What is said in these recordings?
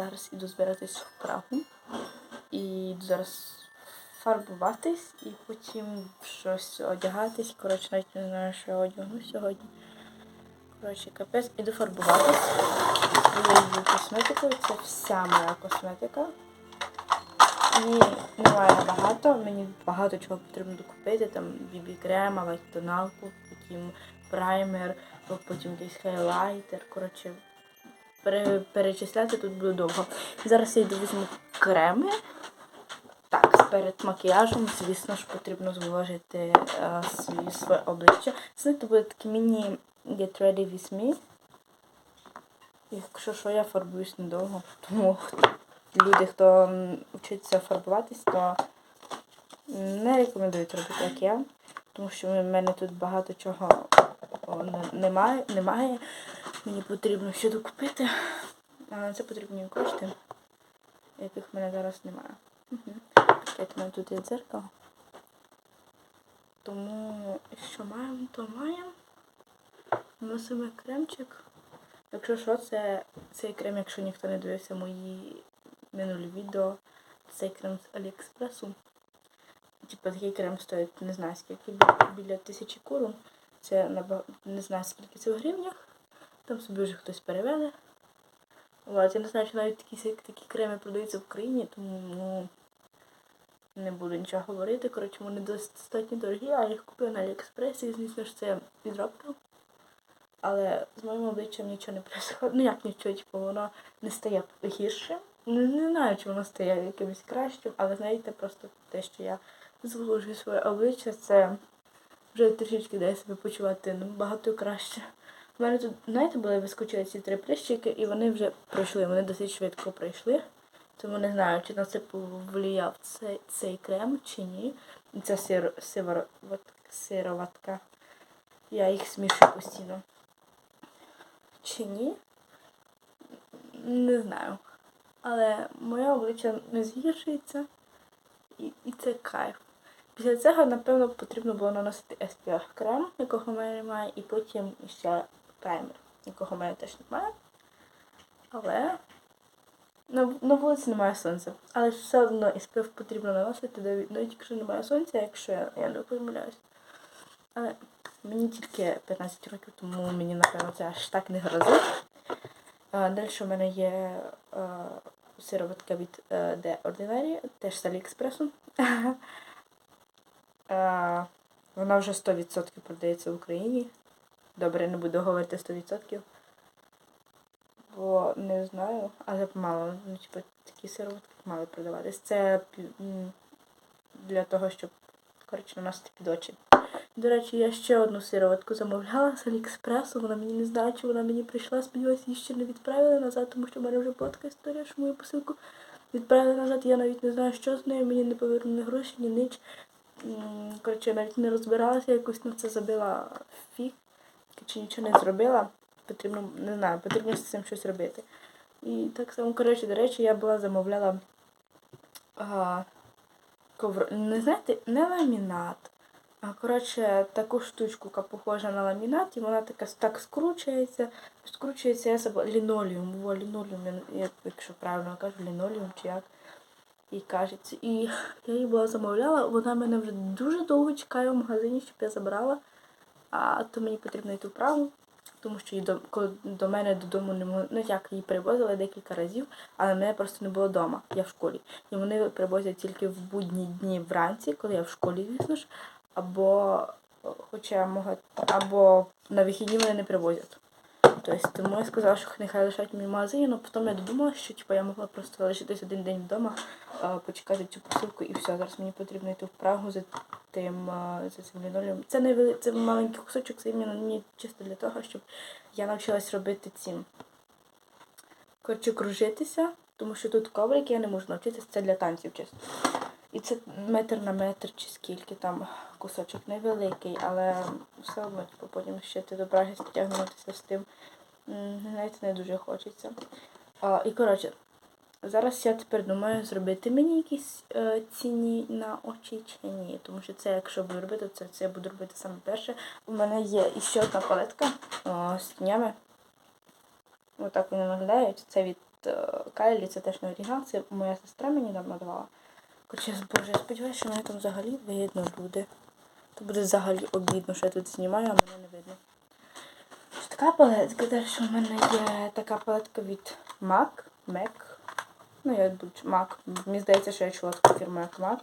Зараз іду збиратись в Прагу. І зараз фарбуватись і потім щось одягатись. Коротше, навіть не знаю, що я одягну сьогодні. Коротше, капець, іду фарбуватись. Я люблю косметику, це вся моя косметика. Її немає набагато, мені багато чого потрібно докупити, там бібі крема, тоналку, потім праймер, потім якийсь хайлайтер. Коротше, перечисляти тут буде довго. Зараз я йду візьму креми. Так, перед макіяжем, звісно ж, потрібно зволожити е, свої, своє обличчя. Це буде такі міні Get Ready With Me. Якщо що, я фарбуюсь недовго. Тому люди, хто вчиться фарбуватись, то не рекомендують робити, як я. Тому що в мене тут багато чого немає. немає. Мені потрібно ще докупити. А на це потрібні кошти, яких в мене зараз немає. Угу. Чекайте, в мене тут є дзеркало. Тому що маємо, то маємо. Носимо кремчик. Якщо що, це цей крем, якщо ніхто не дивився мої минулі відео, цей крем з Аліекспресу. Типа такий крем стоїть, не знаю скільки, біля тисячі куру. Це не знаю скільки це в гривнях. Там собі вже хтось переведе. От, я не знаю, чи навіть такі, такі креми продаються в Україні, тому ну, не буду нічого говорити. Коротше, вони достатньо дорогі, а я їх купила на Аліекспресі, і звісно ж це підробка. Але з моїм обличчям нічого не происходить. Ну як нічого, типу, воно не стає гірше. Не, не знаю, чи воно стає якимось кращим, але знаєте, просто те, що я зволожую своє обличчя, це вже трішечки дає себе почувати набагато краще. У мене тут, знаєте, були вискочили ці три прищики, і вони вже пройшли, вони досить швидко пройшли. Тому не знаю, чи на це повлияв цей, цей крем чи ні. Це сир, сиворот, сироватка. Я їх смішую постійно. Чи ні? Не знаю. Але моє обличчя не згіршується. І, і це кайф. Після цього, напевно, потрібно було наносити SPF крем, якого в мене немає, і потім ще праймер, якого в мене теж немає. Але на, на вулиці немає сонця. Але все одно SPF потрібно наносити, навіть якщо немає сонця, якщо я, я не помиляюсь. Але мені тільки 15 років, тому мені, напевно, це аж так не грозить. Далі в мене є е, сироватка від е, The Ordinary, теж з Аліекспресу. Е, Вона вже 100% продається в Україні. Добре, не буду говорити 100%. Бо не знаю, але мало. Ну, типу, такі сироватки мали продаватись. Це для того, щоб коротше наносити під очі. До речі, я ще одну сироватку замовляла з Аліекспресу. Вона мені не знає, чи вона мені прийшла. Сподіваюся, її ще не відправили назад, тому що в мене вже була така історія, що мою посилку відправили назад. Я навіть не знаю, що з нею. Мені не повернули гроші, ні ніч. Коротше, я навіть не розбиралася, якось на це забила фіг, чи нічого не зробила. Потрібно, не знаю, потрібно з цим щось робити. І так само, коротше, до речі, я була замовляла а, ковр... Не знаєте, не ламінат. А коротше, таку штучку, яка похожа на ламінат, і вона така так скручується, скручується я себе лінолеум, во я, якщо правильно кажу, лінолеум чи як і кажеться. І я її була замовляла, вона мене вже дуже довго чекає в магазині, щоб я забрала. А то мені потрібно йти вправу, тому що її до, до мене додому не могли, ну як її привозили декілька разів, але мене просто не було вдома, я в школі. І вони привозять тільки в будні дні вранці, коли я в школі, звісно ж, або хоча можуть, або на вихідні мене не привозять. Тобто, тому я сказала, що нехай лишать мій магазин, але потім я додумала, що типу, я могла просто лишитись один день вдома, почекати цю посилку і все. Зараз мені потрібно йти в Прагу за тим за цим лінолеум. Це не це маленький кусочок, це мені чисто для того, щоб я навчилась робити цим. Коротше, кружитися, тому що тут коврик, я не можу навчитися, це для танців чисто. І це метр на метр чи скільки там кусочок невеликий, але все одно типу, потім ще ти до Праги стягнутися з тим. Знаєте, не дуже хочеться. А, і коротше, зараз я тепер думаю зробити мені якісь е, ціні на очі чи ні. Тому що це, якщо буду робити, це, це я буду робити саме перше. У мене є іще одна палетка о, з тінями. Отак вони виглядають. Це від е, Кайлі, це теж не оригінал, це моя сестра мені давно давала. Коротше, боже, я сподіваюся, що мене там взагалі видно буде. То буде взагалі обідно, що я тут знімаю, а мене не видно. Ось Така палетка, далі в мене є така палетка від MAC. MAC. Ну, я тут MAC. Мені здається, що я чула таку фірму як MAC.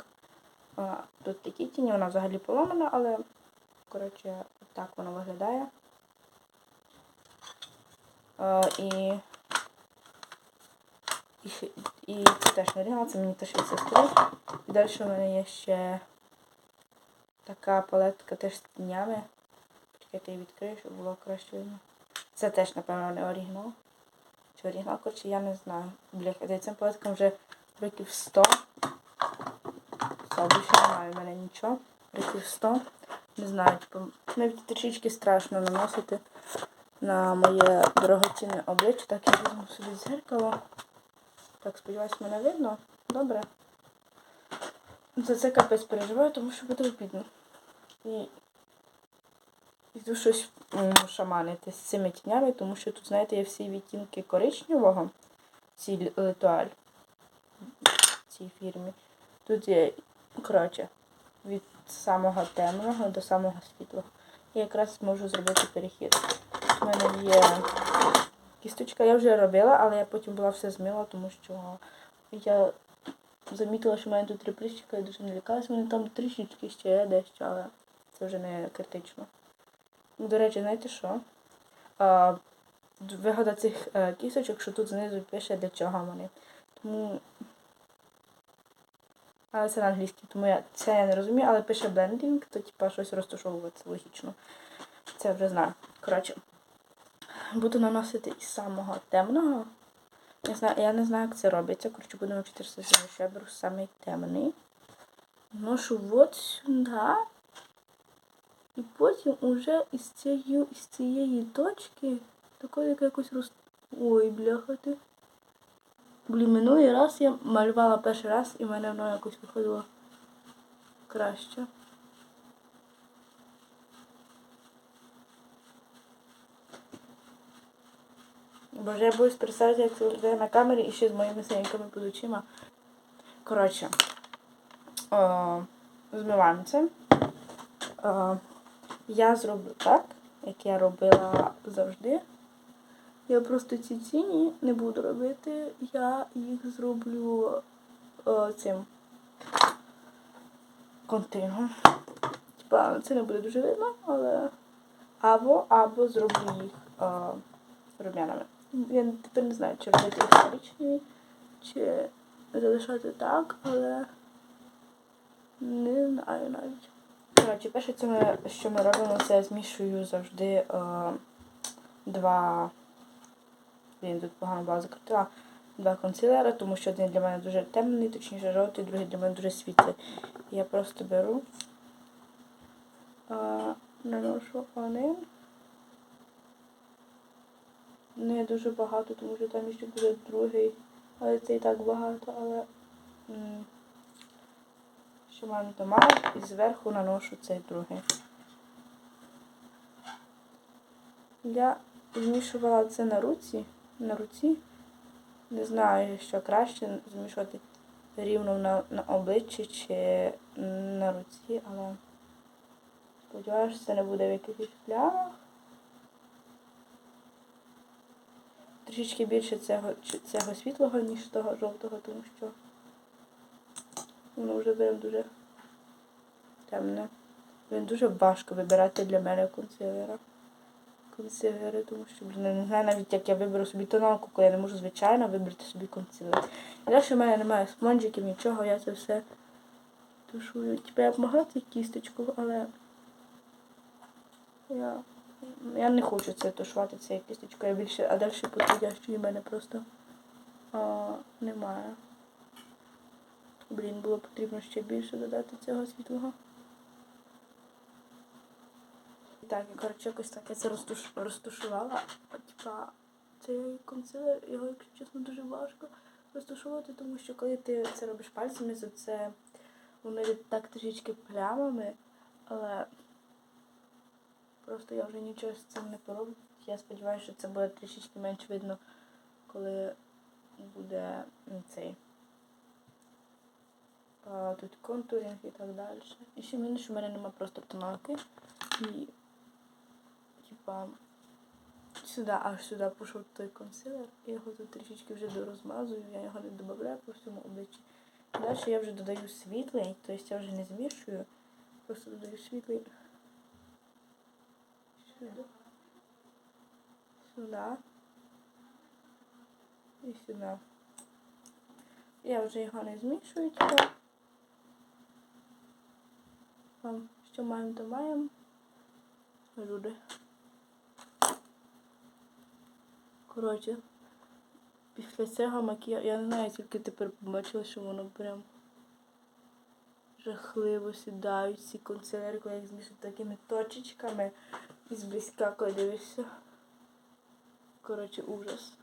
Тут такі тіні, вона взагалі поломана, але коротше, так воно виглядає. А, і, і це теж оригінал, це мені теж від сестри. І далі в мене є ще така палетка теж з тінями. Чекайте, я відкрию, щоб було краще видно. Це теж, напевно, не оригінал. Чи оригінал, коротше, я не знаю. Бляха, за цим палеткам вже років 100. 100, більше немає в мене нічого. Років 100. Не знаю, типу, навіть трішечки страшно наносити на моє дорогоцінне обличчя. Так, я візьму собі дзеркало. Так, сподіваюсь, мене видно. Добре. За це капець переживаю, тому що буде обідно. І йду щось шаманити з цими тінями, тому що тут, знаєте, є всі відтінки коричневого, ці литуаль в цій фірмі. Тут є, коротше, від самого темного до самого світлого. Я якраз можу зробити перехід. У мене є кісточка, я вже робила, але я потім була все змила, тому що я замітила, що в мене тут три прищика, я дуже не лякалась. У мене там трішечки ще є дещо, але це вже не критично. До речі, знаєте що? А, вигода цих е, кісточок, що тут знизу пише для чого вони. Тому. Але це на англійській, тому я це не розумію, але пише блендинг, то типа щось розташовувати логічно. Це вже знаю. Коротше, буду наносити із самого темного. Я, знаю, я не знаю, як це робиться. Коротше, будемо вчитися з. Що я беру самий темний. Ношу от сюди. І потім уже із цієї, із цієї точки такої як якось роз... Ой, бляха ти. Блін, минулий раз я малювала перший раз і в мене воно якось виходило краще. Боже, я боюсь представити, як це виглядає на камері і ще з моїми синеньками під очима. Коротше, о, змиваємо це. О, я зроблю так, як я робила завжди. Я просто ці тіні не буду робити, я їх зроблю о, цим контингом. Типа, це не буде дуже видно, але або або зроблю їх о, рум'янами. Я тепер не знаю, чи їх коричневі, чи залишати так, але не знаю навіть. Коротше, перше, це ми, що ми робимо, це змішую завжди е, два. Блін, тут погано була закрутила. Два консилера, тому що один для мене дуже темний, точніше жовтий, другий для мене дуже світлий. Я просто беру, е, наношу один. Не дуже багато, тому що там ще буде другий. Але це і так багато, але м, що маємо то мало, і зверху наношу цей другий. Я змішувала це на руці. На руці. Не знаю, що краще змішувати рівно на, на обличчі чи на руці, але сподіваюся, це не буде в якихось плямах. Трішечки більше цього, цього світлого, ніж того жовтого, тому що воно вже прям дуже темне. Він дуже важко вибирати для мене консилера. Консилери, тому що блін, я не знаю навіть, як я виберу собі тоналку, коли я не можу звичайно вибрати собі консилер. І далі в мене немає спонжиків, нічого, я це все тушую. Типа я б могла це кісточку, але я, я не хочу це тушувати, це кісточку. Я більше, а далі підходящої в мене просто а, немає. Блін, було потрібно ще більше додати цього світлого. Так, і коротше, якось так я це розтуш... розтушувала. Типа, цей консилер, його, якщо чесно, дуже важко розтушувати, тому що коли ти це робиш пальцями, то це воно так трішечки плямами, але просто я вже нічого з цим не пороблю. Я сподіваюся, що це буде трішечки менш видно, коли буде цей. А, тут контуринг і так далі. І ще мінус, що в мене нема просто тоналки. І типа сюди, аж сюди пішов той консилер. Я його тут трішечки вже дорозмазую, я його не додаю по всьому обличчі. Далі я вже додаю світлий, тобто я вже не змішую, просто додаю світлий. Сюди. Сюди. І сюди. Я вже його не змішую. Там, що маємо, то маємо. Люди. Коротше, після цього макіяжу, я не знаю, тільки тепер побачила, що воно прям жахливо сідають ці консилери, коли їх змішують такими точечками і зблизька, коли дивишся. Коротше, ужас.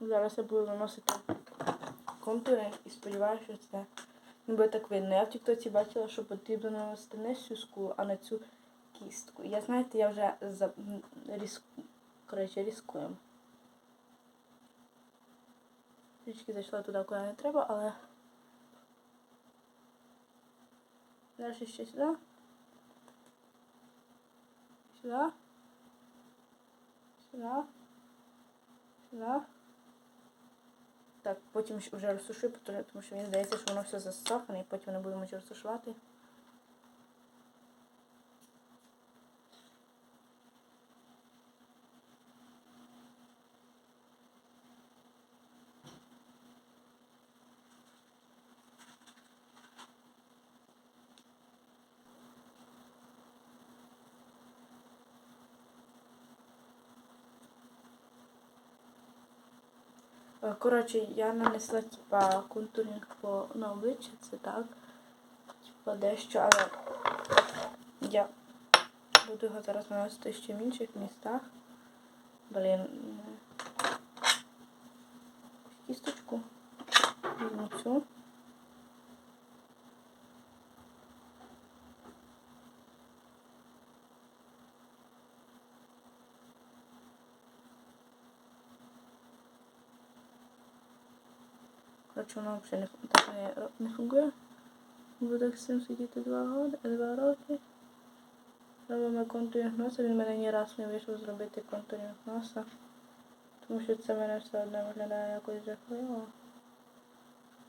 Зараз я буду наносити контури і сподіваюся, що це не буде так видно. Я в тіктоці бачила, що потрібно наносити не цю скулу, а на цю кістку. Я знаєте, я вже за... різку... Коротше, різкую. Трішки зайшла туди, куди не треба, але далі ще сюди. Сюди. Сюди. Сюди. Так, потім вже розсушую, тому що мені здається, що воно все засохане і потім не будемо розсушувати. Коротше, я нанесла типа контуринг по на обличчя, це так. Типа дещо, але я буду його зараз наносити ще в інших містах. Блін. Кісточку. Візьму цю. Воно взагалі не, не, фунгує. Буду з цим сидіти два, роки. Робимо контуринг носа. Він мене ні раз не вийшов зробити контуринг носа. Тому що це мене все одно виглядає якось жахливо.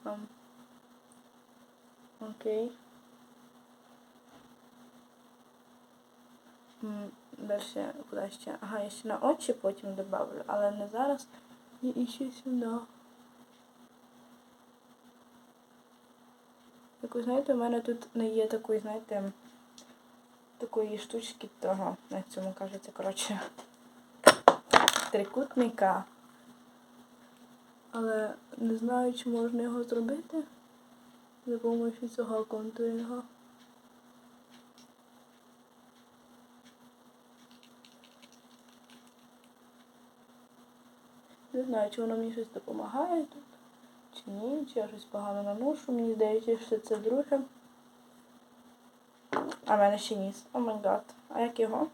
Там. Окей. Далі куди ще? Ага, я ще на очі потім добавлю, але не зараз. І ще сюди. Якось, знаєте, у мене тут не є такої, знаєте, такої штучки того, на цьому кажеться, коротше, трикутника. Але не знаю, чи можна його зробити за допомогою цього контуринга. Не знаю, чи воно мені щось допомагає тут, чи ні, чи я щось погано наношу. Мені здається, що це друге. А в мене ще ніс. О май гад. А як його?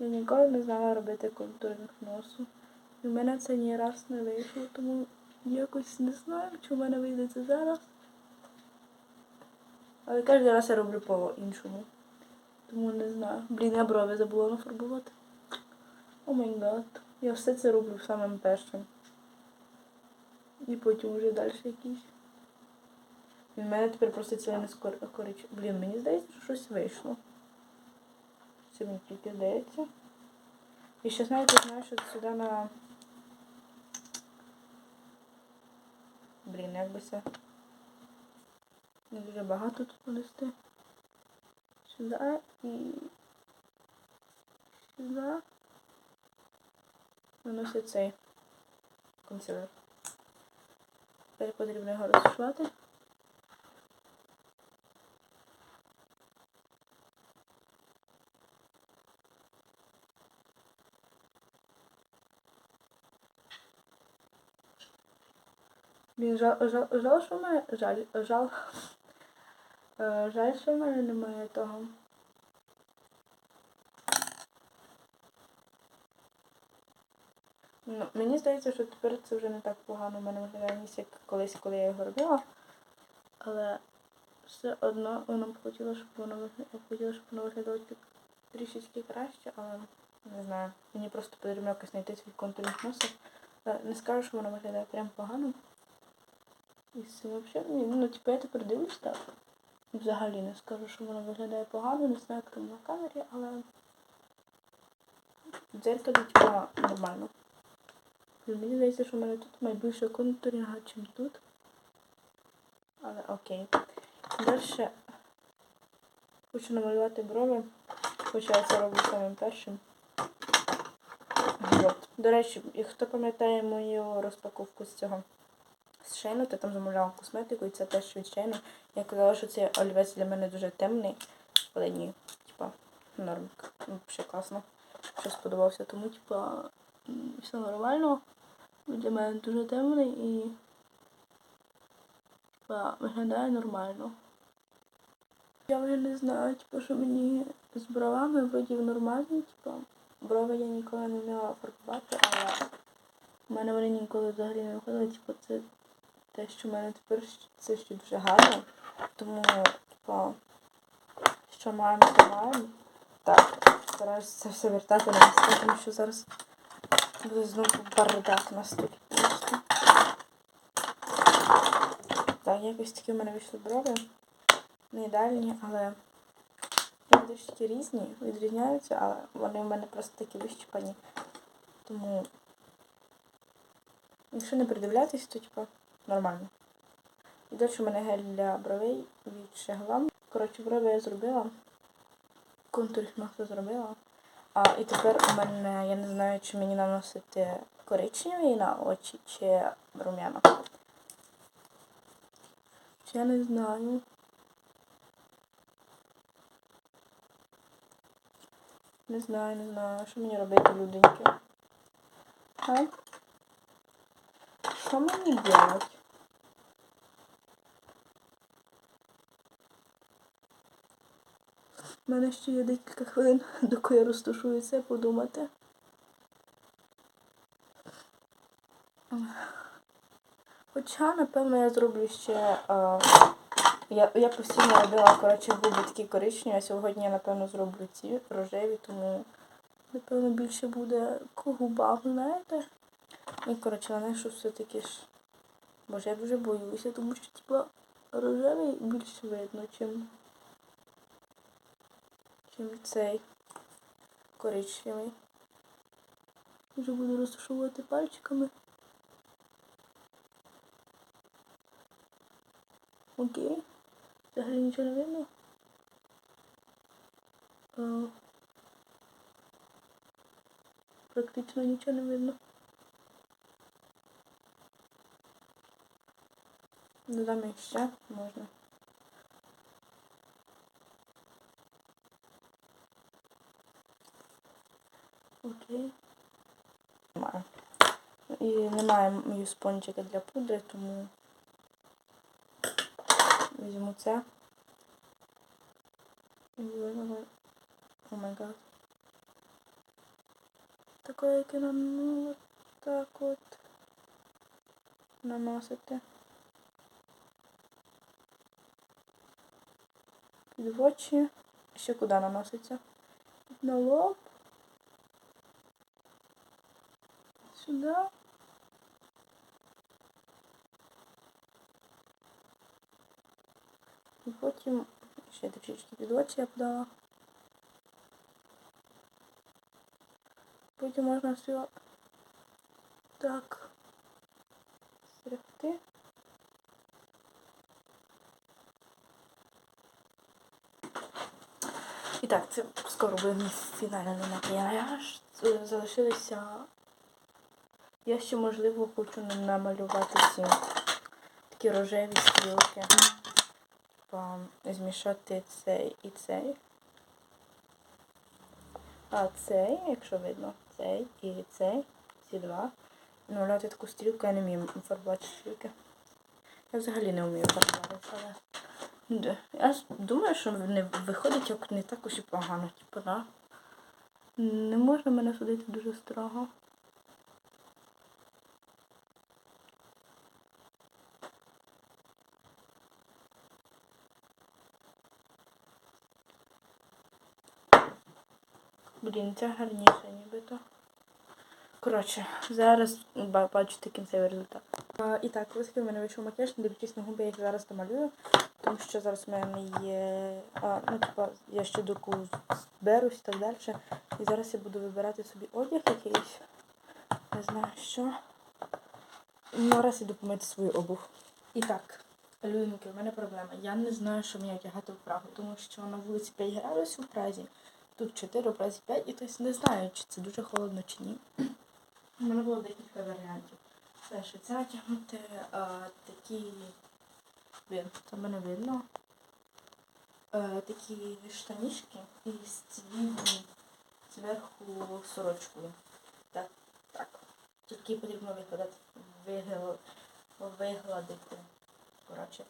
Я ніколи не знала робити контуринг носу. В мене це ні раз не вийшло, тому якось не знаю, чи в мене вийде це зараз. Але кожен раз я роблю по-іншому. Тому не знаю. Блін, я брови забула нафарбувати. О май гад. Я все це роблю самим першим. І потім вже далі. Він в мене тепер просто цілий не скор... корич. Блін, мені здається, що щось вийшло. Це мені тільки здається. І ще знаєте, знаю, що сюди на... Блін, як би це... Не дуже багато тут понести. Сюди і... Сюди. Наносить цей консилер. Тепер потрібно його розшивати. Блін, жал, жал, жал, що в мене. Жаль, жал. Е, Жаль, що в мене немає того. Ну, мені здається, що тепер це вже не так погано в мене виглядає, ніж як колись, коли я його робила. Але все одно воно б хотіло, щоб воно хотіла, щоб воно виглядало трішечки краще, але не знаю. Мені просто потрібно якось знайти свій контурних носа. Е, Не скажу, що воно виглядає прям погано. І це взагалі, ну, типу, я тепер дивлюсь так. Взагалі не скажу, що воно виглядає погано, не знаю, як там на камері, але дзеркалі, типу, нормально. Мені здається, що в мене тут має більше контурінга, ніж тут. Але окей. Далі хочу намалювати брови. Хоча я це роблю самим першим. От. До речі, хто пам'ятає мою розпаковку з цього Шейну, то там замовляла косметику, і це теж від. Я казала, що цей олівець для мене дуже темний, але ні, типа, норм. Взагалі класно. Що сподобався, тому, типа, все нормально. Для мене дуже темний і типа, виглядає нормально. Я вже не знаю, типу, що мені з бровами вроді нормальні, типу, брови я ніколи не вміла фарбувати, але в мене вони ніколи взагалі не виходили. Типу, це те, що в мене тепер це ще дуже гарно. Тому, типу, що маємо, то маємо. Так, стараюся це все вертати на місце, тому що зараз буде знову бардак на столі. просто. Так, якось такі в мене вийшли брови. Не ідеальні, але вони трішки різні, відрізняються, але вони в мене просто такі вищипані. Тому, якщо не придивлятись, то типу нормально. І далі в мене гель для бровей від Шеглам. Коротше, брови я зробила. Контур носа зробила. А, і тепер у мене, я не знаю, чи мені наносити коричневий на очі, чи рум'яна. Чи я не знаю. Не знаю, не знаю, що мені робити, люденьки. Що мені делать? У мене ще є декілька хвилин, доки я розташую це, подумати. Хоча, напевно, я зроблю ще. А, я, я постійно робила, коротше, губи такі коричневі, а сьогодні я, напевно, зроблю ці рожеві, тому, напевно, більше буде к губам, знаєте. І, коротше, нанесу все-таки ж. Боже, я дуже боюся, тому що, типа, рожевий більш видно, чим, цей коричневий. Вже буду розташовувати пальчиками. Окей. Взагалі нічого не видно. А, практично нічого не видно. Додам ще можна. Окей. Немає. І немає мою спончика для пудри, тому візьму це. О май гад. Таке, яке нам ну, так от наносити. Під очі. Ще куди наноситься? На лоб. Сюди. І потім ще трішечки під очі я подала. Потім можна все так стряхти. І так, це скоро буде фінальний макіяж. Е, Залишилися. Я ще, можливо, хочу намалювати ці такі рожеві стрілки. Змішати цей і цей. А цей, якщо видно, цей і цей, ці два. Намалювати таку стрілку, я не вмію фарбувати стрілки. Я взагалі не вмію фарбувати, але. Д- Я думаю, що не виходить як не так уж і погано. Типу, да? Не можна мене судити дуже строго. Блін, це гарніше нібито. Коротше, зараз ба- бачите кінцевий результат. А, і так, ось такий в мене вийшов макіяж, не дивлячись на губи, я їх зараз домалюю, тому що зараз в мене є. А, ну, типа, я ще доку зберусь і так далі. І зараз я буду вибирати собі одяг якийсь. Не знаю що. Ну, раз іду помити свою обув. І так, людинки, в мене проблема. Я не знаю, що мені одягати в Прагу, тому що на вулиці 5 градусів в Празі, тут 4, в Празі 5, і тобто не знаю, чи це дуже холодно чи ні. У мене було декілька варіантів. Перше, це натягнути а, такі. Блін, це мене видно. Е, такі штанішки і стілі зверху сорочкою. Так, так. Тільки потрібно викладати, вигладити. Коротше.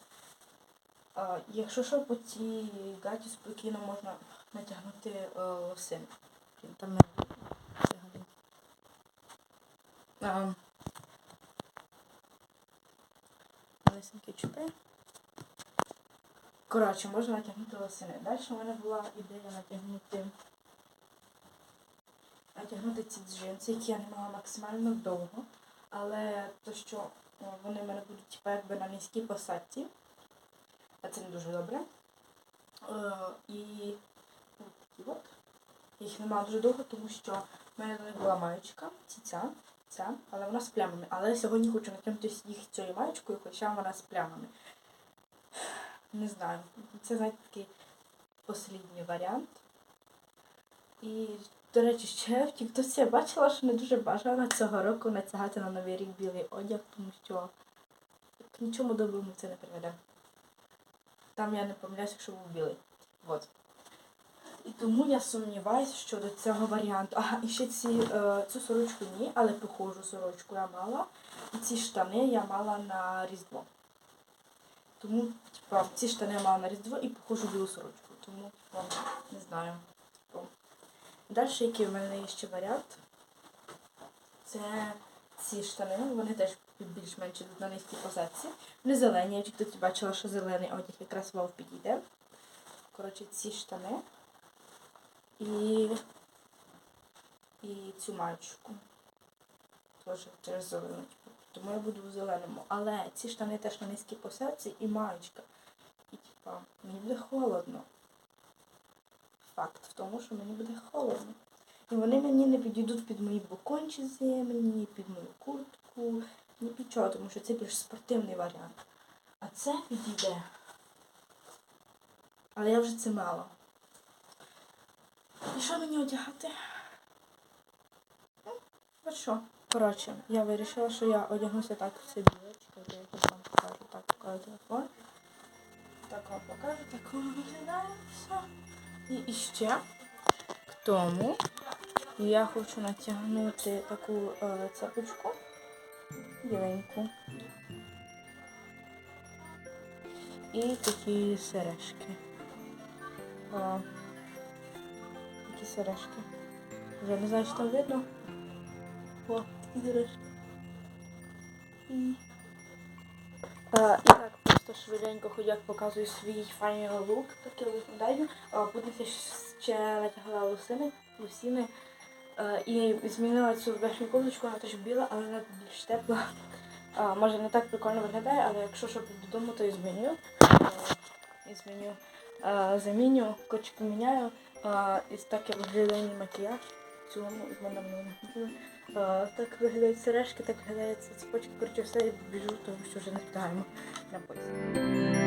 А, якщо що, по цій гаті спокійно можна натягнути е, лосин. Там не взагалі. А, Малесенькі. Коротше, можна натягнути лосини. Далі в мене була ідея натягнути натягнути ці джинси, які я не мала максимально довго. Але то, що вони в мене будуть типу, якби на низькій посадці, а це не дуже добре. Е, і такі от. Їх не дуже довго, тому що в мене до них була маєчка, ця, ця, але вона з плямами. Але я сьогодні хочу натягнути їх цією маєчкою, хоча вона з плямами. Не знаю. Це, знаєте, такий послідній варіант. І, до речі, ще в Тіктоці я бачила, що не дуже бажано цього року натягати на новий рік білий одяг, тому що к нічому доброму це не приведе. Там я не помиляюся, якщо був білий. От. І тому я сумніваюся щодо цього варіанту. Ага, і ще ці, е, цю сорочку ні, але похожу сорочку я мала. І ці штани я мала на Різдво. Тому, типа, ці штани я мала на Різдво і похожу білу сорочку. Тому, типа, не знаю. Типа. Далі, який в мене є ще варіант, це ці штани, вони теж більш-менш йдуть на низькій позиції. Вони зелені, я тільки бачила, що зелений одяг якраз вов підійде. Коротше, ці штани і, і цю маєчку. Теж через зелену. Типу. Тому я буду в зеленому. Але ці штани теж на низькій посадці і маєчка. І типа, мені буде холодно. Факт в тому, що мені буде холодно. І вони мені не підійдуть під мої бокончі зимні, під мою куртку, ні під чого, тому що це більш спортивний варіант. А це підійде. Але я вже це мала. І що мені одягати? Ну, що? Коротше, я вирішила, що я одягнуся так все біле. Чекайте, я тут вам покажу. Так, покажу телефон. Так вам покажу, так воно виглядає все. І, і ще к тому я хочу натягнути таку е, цепочку біленьку. І такі сережки. О, такі сережки. Я не знаю, що там видно. О, такі сережки. І, Е, і так, просто швиденько ходяк показую свій final look, так я виглядаю. Е, ще натягла лусини, лусіни. І змінила цю верхню ковзочку, вона теж біла, але вона більш тепла. Е, може не так прикольно виглядає, але якщо що піду додому, то і зміню. І зміню. Заміню, коротше поміняю. Е, І так я виглядає мій макіяж. В цілому в мене не Так виглядають сережки, так виглядаються цепочки. Коротше, все і біжу, тому що вже не встигаємо на поїзд.